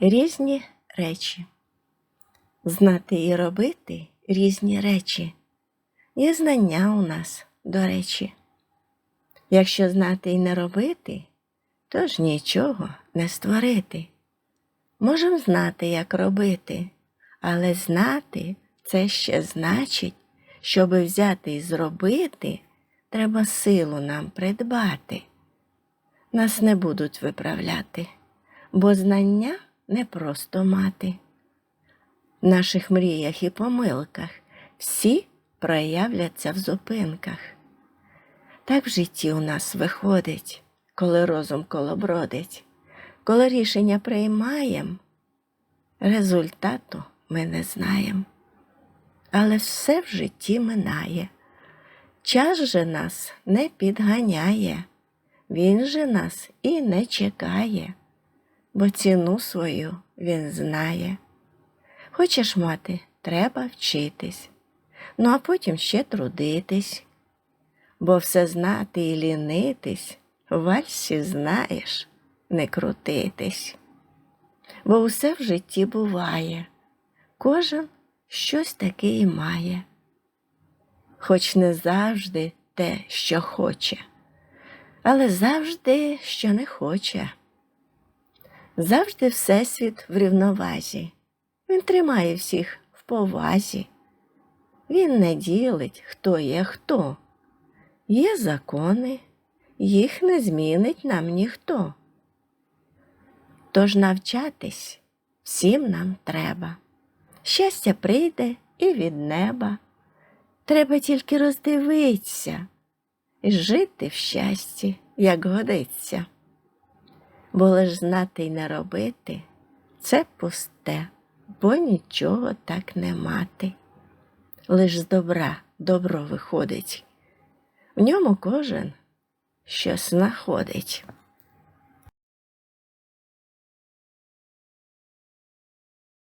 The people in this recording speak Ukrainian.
Різні речі. Знати і робити різні речі. Є знання у нас, до речі. Якщо знати і не робити, то ж нічого не створити. Можем знати, як робити, але знати це ще значить, щоби взяти і зробити, треба силу нам придбати. Нас не будуть виправляти, бо знання не просто мати. В наших мріях і помилках всі проявляться в зупинках. Так в житті у нас виходить, коли розум колобродить, коли рішення приймаємо, результату ми не знаємо. Але все в житті минає. Час же нас не підганяє, він же нас і не чекає, бо ціну свою він знає. Хочеш мати, треба вчитись, ну а потім ще трудитись, бо все знати і лінитись, вальсі знаєш, не крутитись. Бо усе в житті буває, кожен щось таке і має, хоч не завжди те, що хоче, але завжди, що не хоче. Завжди Всесвіт в рівновазі. Він тримає всіх в повазі. Він не ділить, хто є хто. Є закони, їх не змінить нам ніхто. Тож навчатись всім нам треба. Щастя прийде і від неба. Треба тільки роздивитися і жити в щасті, як годиться. Бо лиш знати й не робити це пусте, бо нічого так не мати. Лиш з добра добро виходить, в ньому кожен щось знаходить.